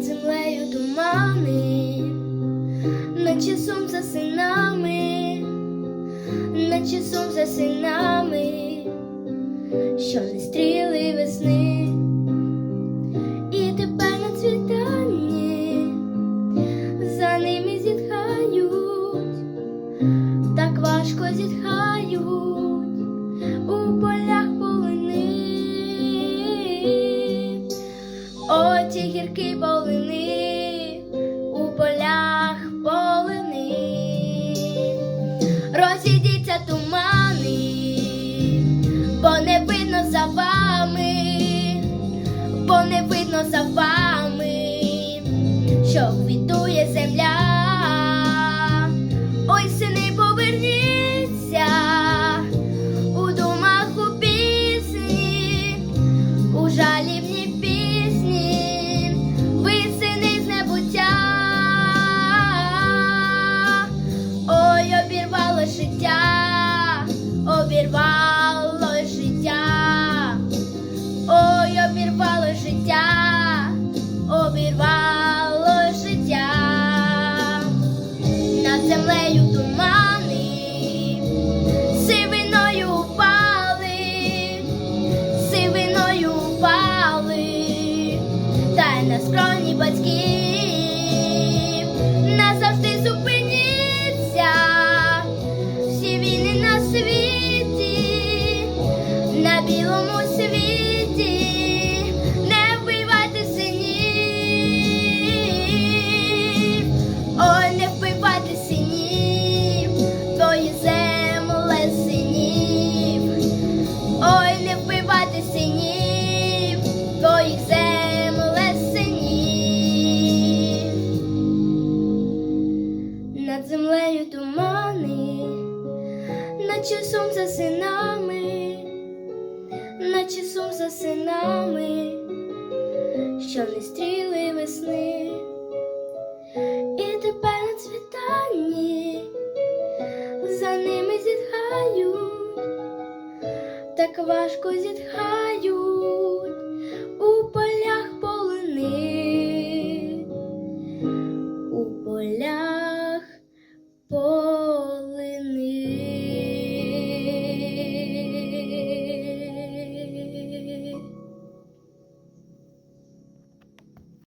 над землею тумани, наче сон за синами, наче сон за синами, що не стріли весни, і тепер на цвітанні за ними зітхають, так важко зітхають. hear keep all in. Землею тумани, сивиною впали, сивиною впали, та й на скроні батьків назавжди зупиніться всі війни на світі, на білому світі, наче сум за синами, наче сум за синами, що не стріли весни, і тепер на цвітанні за ними зітхають, так важко зітхають у полях полини, у полях полини.